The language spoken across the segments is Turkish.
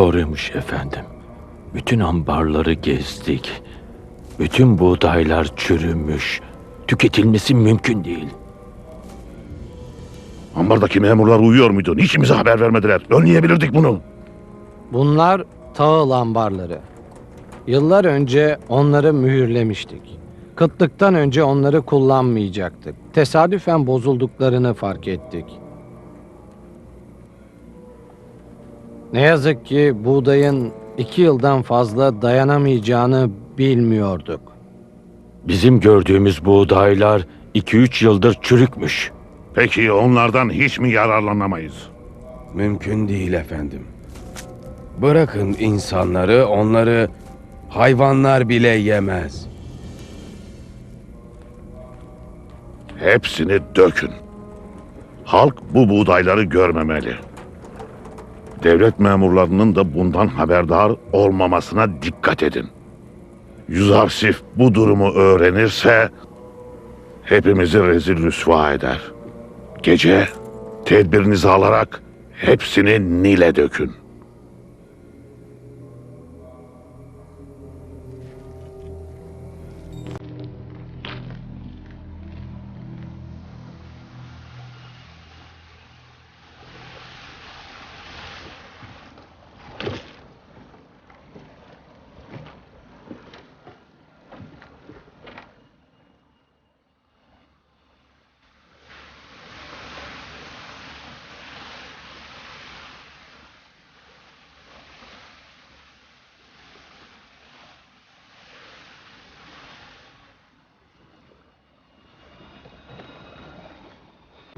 Doğruymuş efendim. Bütün ambarları gezdik. Bütün buğdaylar çürümüş. Tüketilmesi mümkün değil. Ambardaki memurlar uyuyor muydu? Niçin bize haber vermediler? Önleyebilirdik bunu. Bunlar tahıl ambarları. Yıllar önce onları mühürlemiştik. Kıtlıktan önce onları kullanmayacaktık. Tesadüfen bozulduklarını fark ettik. Ne yazık ki buğdayın iki yıldan fazla dayanamayacağını bilmiyorduk. Bizim gördüğümüz buğdaylar 2-3 yıldır çürükmüş. Peki onlardan hiç mi yararlanamayız? Mümkün değil efendim. Bırakın insanları, onları hayvanlar bile yemez. Hepsini dökün. Halk bu buğdayları görmemeli. Devlet memurlarının da bundan haberdar olmamasına dikkat edin. Yüzarsif bu durumu öğrenirse hepimizi rezil rüsva eder. Gece tedbirinizi alarak hepsini Nil'e dökün.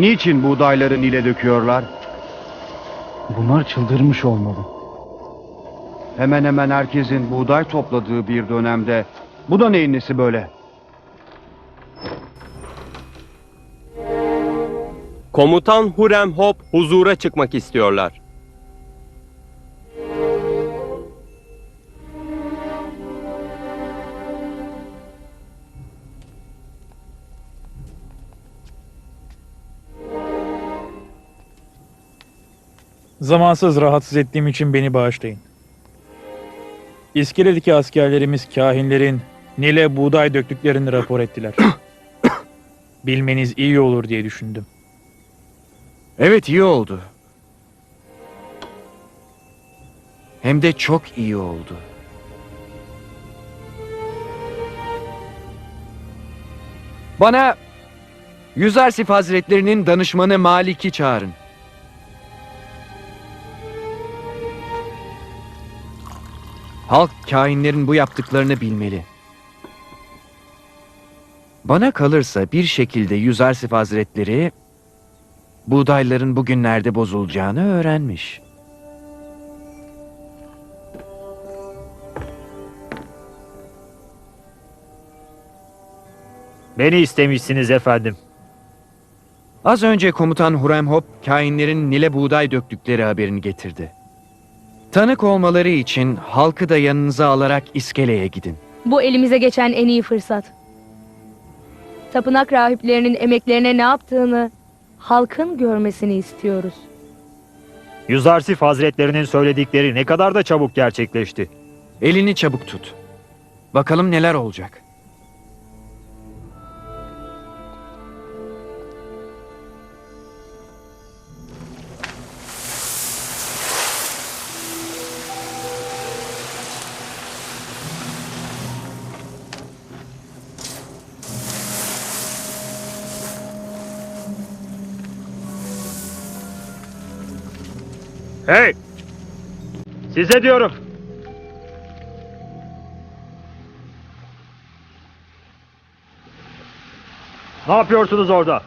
Niçin buğdayları Nil'e döküyorlar? Bunlar çıldırmış olmalı. Hemen hemen herkesin buğday topladığı bir dönemde. Bu da neyin nesi böyle? Komutan Hurem Hop huzura çıkmak istiyorlar. Zamansız rahatsız ettiğim için beni bağışlayın. İskele'deki askerlerimiz kahinlerin Nil'e buğday döktüklerini rapor ettiler. Bilmeniz iyi olur diye düşündüm. Evet iyi oldu. Hem de çok iyi oldu. Bana Yüzarsif Hazretlerinin danışmanı Malik'i çağırın. Halk kainlerin bu yaptıklarını bilmeli. Bana kalırsa bir şekilde Yüzarsif Hazretleri buğdayların bugünlerde bozulacağını öğrenmiş. Beni istemişsiniz efendim. Az önce komutan Huremhop kainlerin Nil'e buğday döktükleri haberini getirdi. Tanık olmaları için halkı da yanınıza alarak iskeleye gidin. Bu elimize geçen en iyi fırsat. Tapınak rahiplerinin emeklerine ne yaptığını halkın görmesini istiyoruz. Yüzarsif Hazretlerinin söyledikleri ne kadar da çabuk gerçekleşti. Elini çabuk tut. Bakalım neler olacak. Hey! Size diyorum. Ne yapıyorsunuz orada?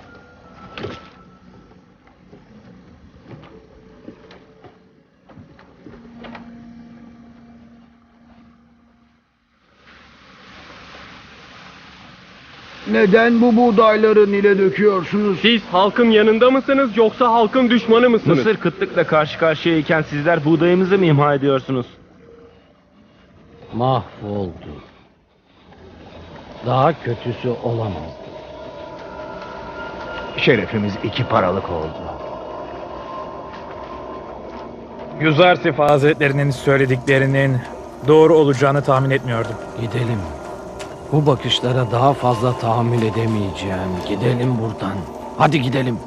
Neden bu buğdayları Nil'e döküyorsunuz? Siz halkın yanında mısınız yoksa halkın düşmanı mısınız? Mısır kıtlıkla karşı karşıyayken sizler buğdayımızı mı imha ediyorsunuz? Mahvoldu. Daha kötüsü olamaz. Şerefimiz iki paralık oldu. Yüzarsif Hazretlerinin söylediklerinin doğru olacağını tahmin etmiyordum. Gidelim. Bu bakışlara daha fazla tahammül edemeyeceğim. Gidelim buradan. Hadi gidelim.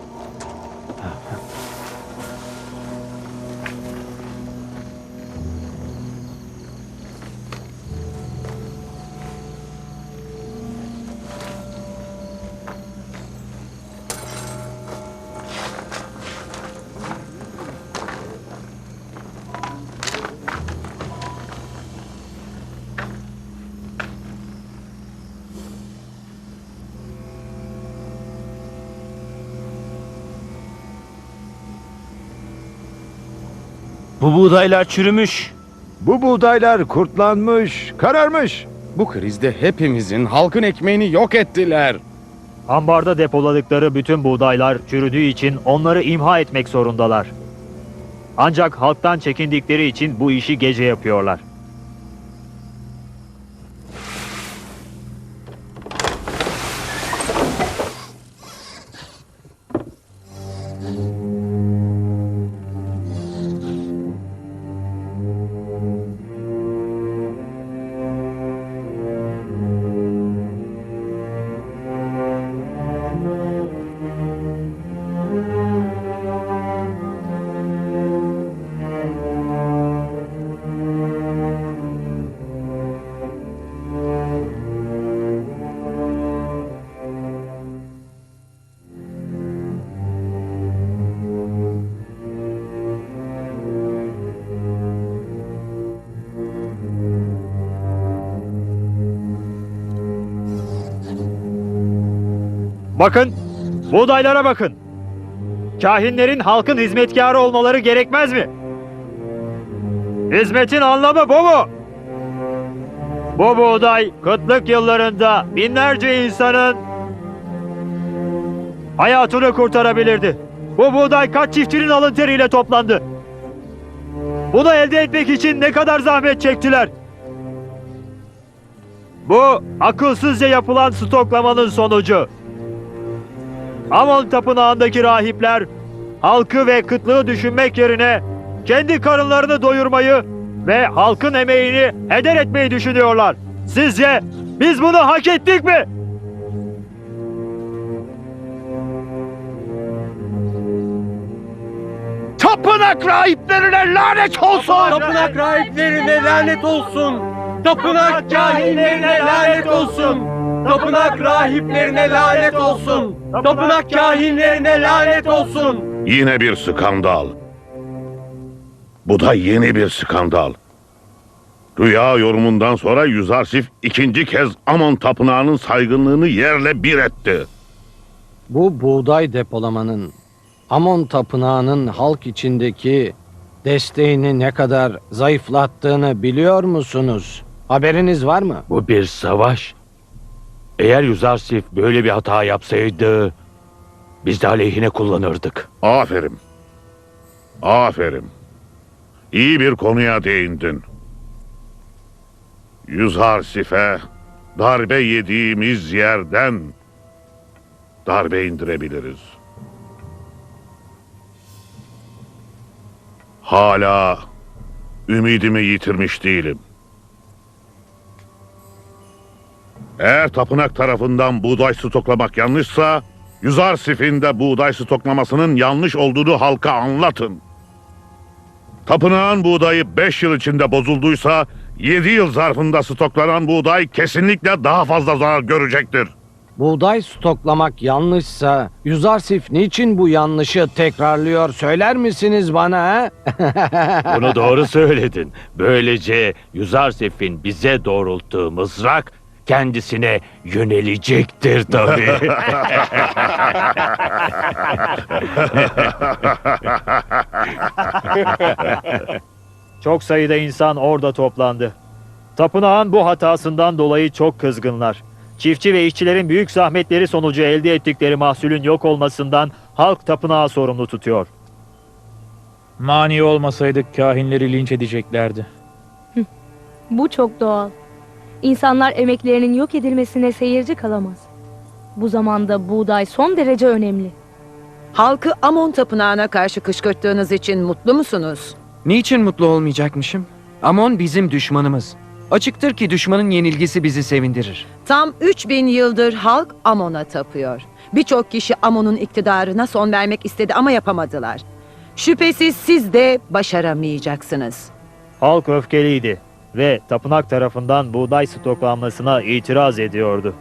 Bu buğdaylar çürümüş. Bu buğdaylar kurtlanmış, kararmış. Bu krizde hepimizin halkın ekmeğini yok ettiler. Ambarda depoladıkları bütün buğdaylar çürüdüğü için onları imha etmek zorundalar. Ancak halktan çekindikleri için bu işi gece yapıyorlar. Bakın, buğdaylara bakın. Kahinlerin halkın hizmetkarı olmaları gerekmez mi? Hizmetin anlamı bu mu? Bu buğday kıtlık yıllarında binlerce insanın hayatını kurtarabilirdi. Bu buğday kaç çiftçinin alın teriyle toplandı. Bunu elde etmek için ne kadar zahmet çektiler. Bu akılsızca yapılan stoklamanın sonucu. Amon tapınağındaki rahipler halkı ve kıtlığı düşünmek yerine kendi karınlarını doyurmayı ve halkın emeğini heder etmeyi düşünüyorlar. Sizce biz bunu hak ettik mi? Tapınak rahiplerine lanet olsun! Tapınak rahiplerine lanet olsun. Tapınak kahinlerine lanet olsun. Tapınak rahiplerine lanet olsun. Tapınak kahinlerine lanet olsun. Yine bir skandal. Bu da yeni bir skandal. Rüya yorumundan sonra Yüzarsif ikinci kez Amon tapınağının saygınlığını yerle bir etti. Bu buğday depolamanın Amon tapınağının halk içindeki desteğini ne kadar zayıflattığını biliyor musunuz? Haberiniz var mı? Bu bir savaş. Eğer Yüzarsif böyle bir hata yapsaydı biz de aleyhine kullanırdık. Aferin. Aferin. İyi bir konuya değindin. Yüzarsif'e darbe yediğimiz yerden darbe indirebiliriz. Hala ümidimi yitirmiş değilim. Eğer tapınak tarafından buğday stoklamak yanlışsa, Yüzarsif'in de buğday stoklamasının yanlış olduğunu halka anlatın. Tapınağın buğdayı 5 yıl içinde bozulduysa, 7 yıl zarfında stoklanan buğday kesinlikle daha fazla zarar görecektir. Buğday stoklamak yanlışsa Yüzarsif niçin bu yanlışı tekrarlıyor söyler misiniz bana? Bunu doğru söyledin. Böylece Yüzarsif'in bize doğrulttuğu mızrak kendisine yönelecektir tabii. Çok sayıda insan orada toplandı. Tapınağın bu hatasından dolayı çok kızgınlar. Çiftçi ve işçilerin büyük zahmetleri sonucu elde ettikleri mahsulün yok olmasından halk tapınağı sorumlu tutuyor. Mani olmasaydık kahinleri linç edeceklerdi. Bu çok doğal. İnsanlar emeklerinin yok edilmesine seyirci kalamaz. Bu zamanda buğday son derece önemli. Halkı Amon tapınağına karşı kışkırttığınız için mutlu musunuz? Niçin mutlu olmayacakmışım? Amon bizim düşmanımız. Açıktır ki düşmanın yenilgisi bizi sevindirir. Tam 3000 yıldır halk Amon'a tapıyor. Birçok kişi Amon'un iktidarına son vermek istedi ama yapamadılar. Şüphesiz siz de başaramayacaksınız. Halk öfkeliydi ve tapınak tarafından buğday stoklanmasına itiraz ediyordu.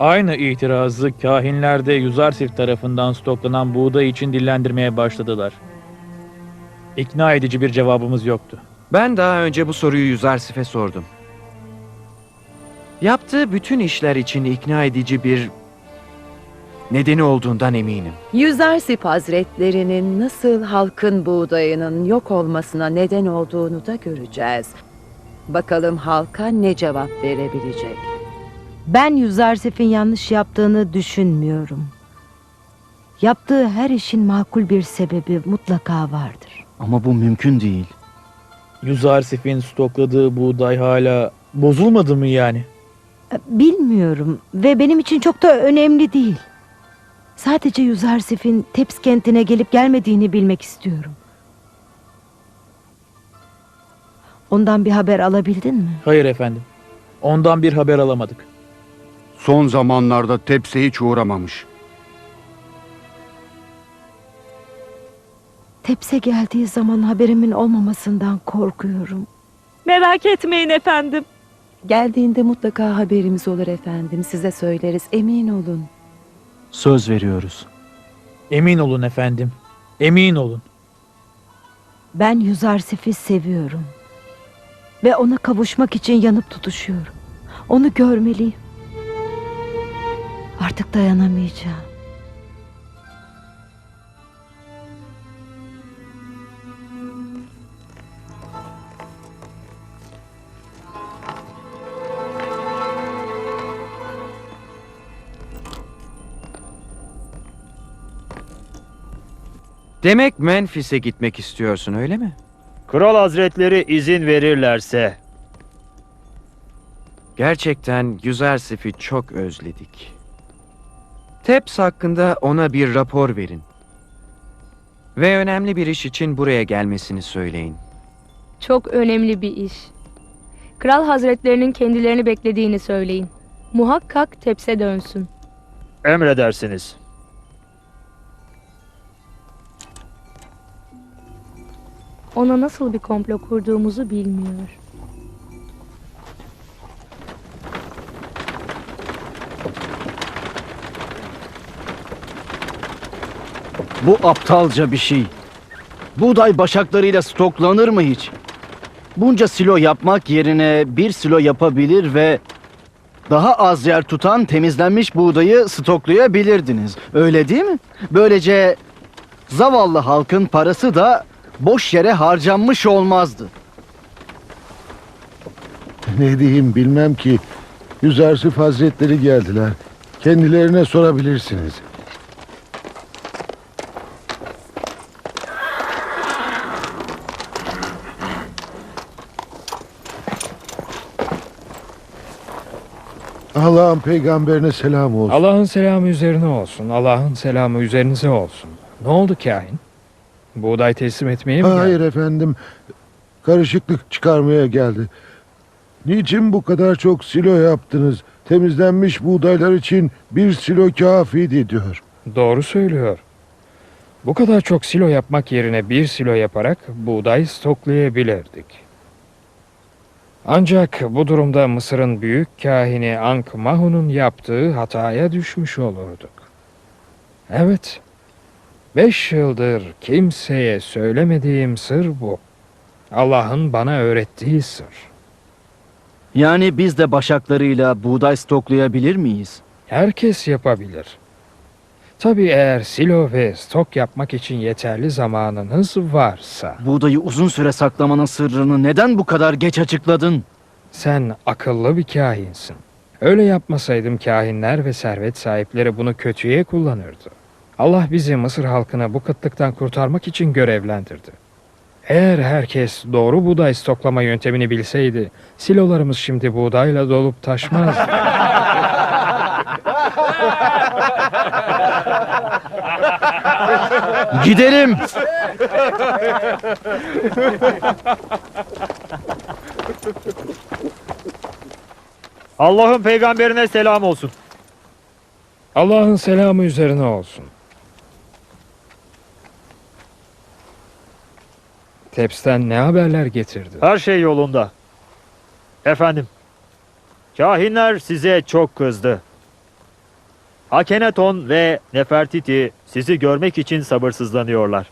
Aynı itirazı kahinler de Yuzarsif tarafından stoklanan buğday için dillendirmeye başladılar. İkna edici bir cevabımız yoktu. Ben daha önce bu soruyu Yüzarsif'e sordum. Yaptığı bütün işler için ikna edici bir nedeni olduğundan eminim. Yüzersip Hazretlerinin nasıl halkın buğdayının yok olmasına neden olduğunu da göreceğiz. Bakalım halka ne cevap verebilecek. Ben Yüzarsif'in yanlış yaptığını düşünmüyorum. Yaptığı her işin makul bir sebebi mutlaka vardır. Ama bu mümkün değil. Yuzarsif'in stokladığı buğday hala bozulmadı mı yani? Bilmiyorum ve benim için çok da önemli değil. Sadece Yüzarsif'in Teps kentine gelip gelmediğini bilmek istiyorum. Ondan bir haber alabildin mi? Hayır efendim. Ondan bir haber alamadık. Son zamanlarda tepse hiç uğramamış. Tepse geldiği zaman haberimin olmamasından korkuyorum. Merak etmeyin efendim. Geldiğinde mutlaka haberimiz olur efendim. Size söyleriz emin olun. Söz veriyoruz. Emin olun efendim. Emin olun. Ben Yüzarsif'i seviyorum. Ve ona kavuşmak için yanıp tutuşuyorum. Onu görmeliyim. Artık dayanamayacağım. Demek Memphis'e gitmek istiyorsun öyle mi? Kral Hazretleri izin verirlerse Gerçekten Yüzarsif'i çok özledik. Teps hakkında ona bir rapor verin. Ve önemli bir iş için buraya gelmesini söyleyin. Çok önemli bir iş. Kral hazretlerinin kendilerini beklediğini söyleyin. Muhakkak tepse dönsün. emredersiniz. Ona nasıl bir komplo kurduğumuzu bilmiyor. Bu aptalca bir şey. Buğday başaklarıyla stoklanır mı hiç? Bunca silo yapmak yerine bir silo yapabilir ve daha az yer tutan temizlenmiş buğdayı stoklayabilirdiniz. Öyle değil mi? Böylece zavallı halkın parası da boş yere harcanmış olmazdı. Ne diyeyim bilmem ki. Yüzarsif Hazretleri geldiler. Kendilerine sorabilirsiniz. Allah'ın peygamberine selam olsun. Allah'ın selamı üzerine olsun. Allah'ın selamı üzerinize olsun. Ne oldu kahin? Buğday teslim etmeye mi Hayır efendim. Karışıklık çıkarmaya geldi. Niçin bu kadar çok silo yaptınız? Temizlenmiş buğdaylar için bir silo kafiydi diyor. Doğru söylüyor. Bu kadar çok silo yapmak yerine bir silo yaparak buğday stoklayabilirdik. Ancak bu durumda Mısır'ın büyük kahini Ankh Mahu'nun yaptığı hataya düşmüş olurduk. Evet, beş yıldır kimseye söylemediğim sır bu. Allah'ın bana öğrettiği sır. Yani biz de başaklarıyla buğday stoklayabilir miyiz? Herkes yapabilir. Tabii eğer silo ve stok yapmak için yeterli zamanınız varsa. Buğdayı uzun süre saklamanın sırrını neden bu kadar geç açıkladın? Sen akıllı bir kahinsin. Öyle yapmasaydım kahinler ve servet sahipleri bunu kötüye kullanırdı. Allah bizi Mısır halkına bu kıtlıktan kurtarmak için görevlendirdi. Eğer herkes doğru buğday stoklama yöntemini bilseydi, silolarımız şimdi buğdayla dolup taşmaz. Gidelim. Allah'ın peygamberine selam olsun. Allah'ın selamı üzerine olsun. Teps'ten ne haberler getirdi? Her şey yolunda. Efendim, kahinler size çok kızdı. Akenaton ve Nefertiti sizi görmek için sabırsızlanıyorlar.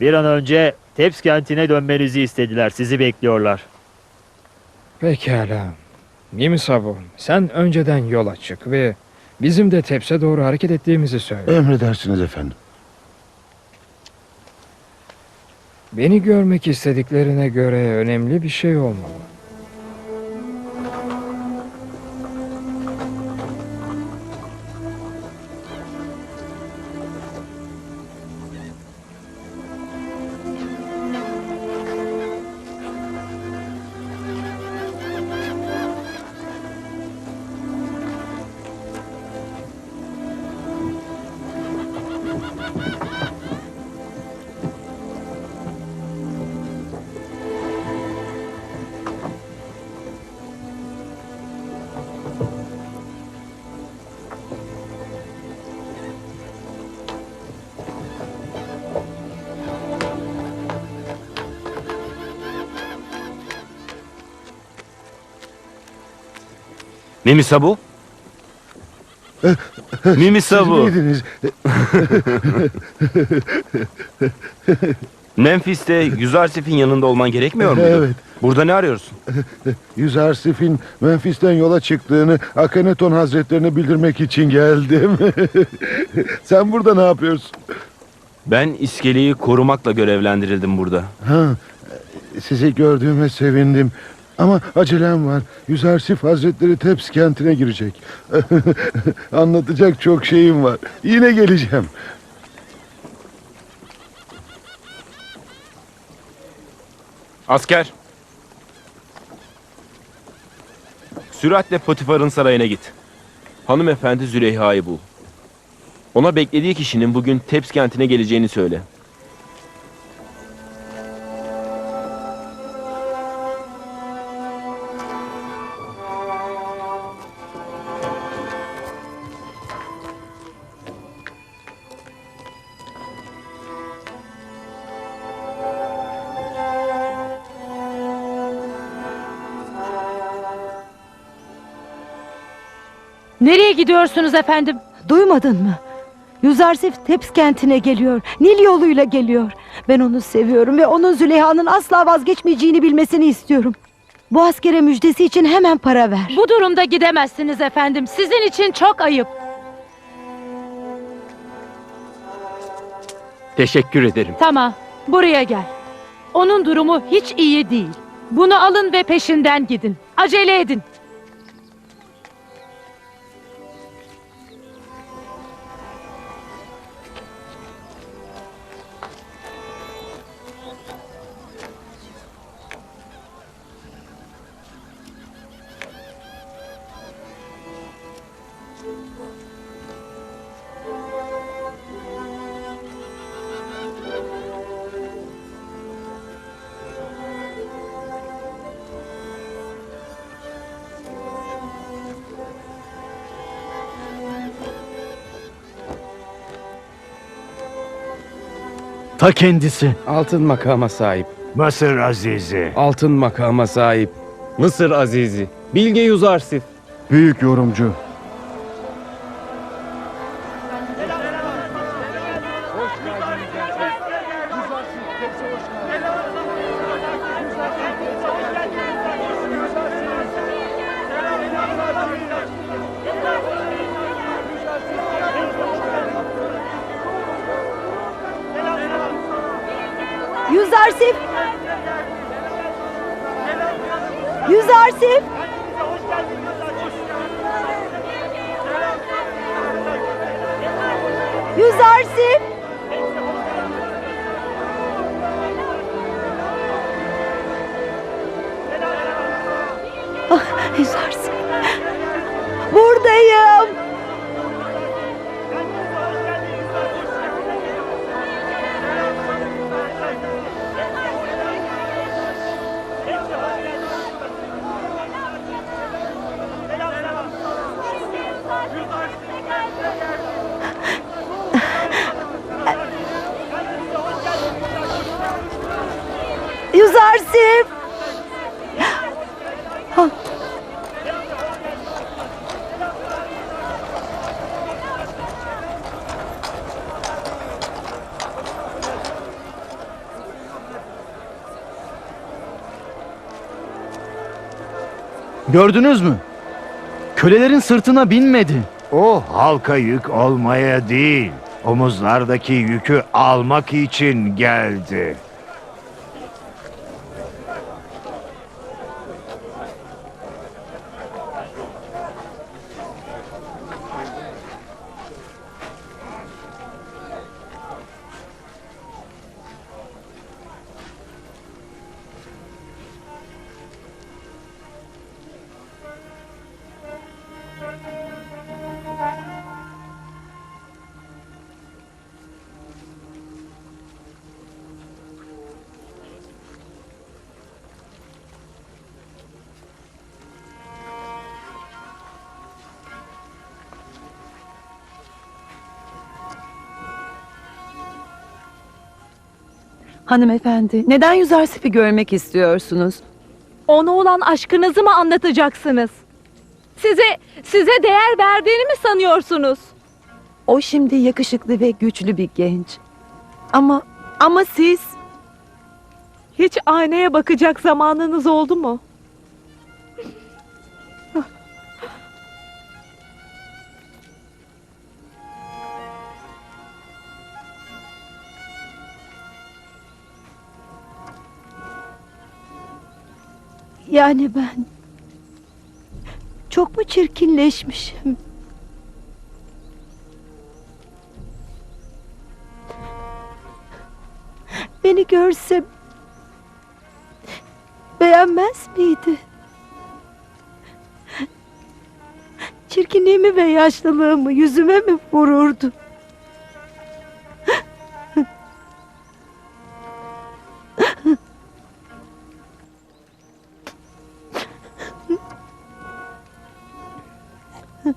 Bir an önce Teps kentine dönmenizi istediler. Sizi bekliyorlar. Pekala. Nimisabu, sen önceden yola çık ve bizim de Teps'e doğru hareket ettiğimizi söyle. Emredersiniz efendim. Beni görmek istediklerine göre önemli bir şey olmalı. Mimisa bu? Mimisa bu. Memphis'te Yüzarsif'in yanında olman gerekmiyor muydu? Evet. Burada ne arıyorsun? Yüzarsif'in Memphis'ten yola çıktığını Akhenaton Hazretlerine bildirmek için geldim. Sen burada ne yapıyorsun? Ben iskeleyi korumakla görevlendirildim burada. Ha, sizi gördüğüme sevindim. Ama acelem var. Yüzarsif Hazretleri Teps kentine girecek. Anlatacak çok şeyim var. Yine geleceğim. Asker. Süratle Potifar'ın sarayına git. Hanımefendi Züleyha'yı bul. Ona beklediği kişinin bugün Teps kentine geleceğini söyle. Nereye gidiyorsunuz efendim? Duymadın mı? Yüzarsif Teps kentine geliyor. Nil yoluyla geliyor. Ben onu seviyorum ve onun Züleyha'nın asla vazgeçmeyeceğini bilmesini istiyorum. Bu askere müjdesi için hemen para ver. Bu durumda gidemezsiniz efendim. Sizin için çok ayıp. Teşekkür ederim. Tamam, buraya gel. Onun durumu hiç iyi değil. Bunu alın ve peşinden gidin. Acele edin. Ta kendisi. Altın makama sahip. Mısır Azizi. Altın makama sahip. Mısır Azizi, Bilge Yüzarsif. Büyük yorumcu. Yüz Arsif. Yüz Arsif. Yüz Arsif. Ah, Yüz Arsif. Buradayım. Yüzarsif! Ah. Gördünüz mü? Kölelerin sırtına binmedi. O halka yük olmaya değil, omuzlardaki yükü almak için geldi. Hanımefendi, neden Yüzarsif'i görmek istiyorsunuz? Ona olan aşkınızı mı anlatacaksınız? Size, size değer verdiğini mi sanıyorsunuz? O şimdi yakışıklı ve güçlü bir genç. Ama, ama siz... Hiç aynaya bakacak zamanınız oldu mu? Yani ben çok mu çirkinleşmişim? Beni görse beğenmez miydi? Çirkinliğimi ve yaşlılığımı yüzüme mi vururdu?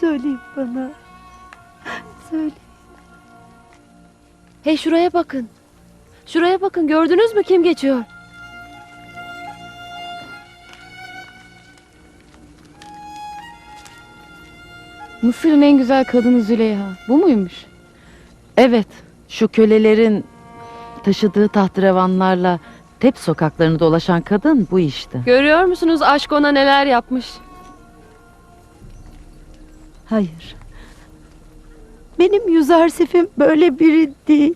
Söyleyin bana. Söyle. Hey şuraya bakın. Şuraya bakın gördünüz mü kim geçiyor? Mısır'ın en güzel kadını Züleyha. Bu muymuş? Evet, şu kölelerin taşıdığı tahterevanlarla Tep sokaklarını dolaşan kadın bu işte. Görüyor musunuz aşk ona neler yapmış? Hayır. Benim Yüzarsif'im böyle biri değil.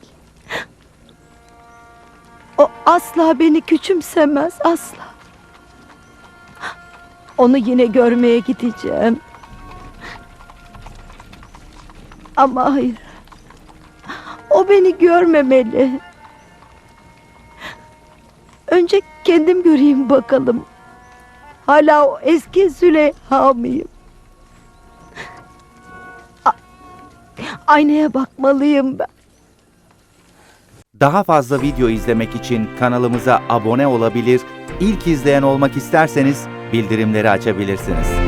O asla beni küçümsemez, asla. Onu yine görmeye gideceğim. Ama hayır. O beni görmemeli. Önce kendim göreyim bakalım. Hala o eski Züleyha mıyım? Aynaya bakmalıyım ben. Daha fazla video izlemek için kanalımıza abone olabilir, ilk izleyen olmak isterseniz bildirimleri açabilirsiniz.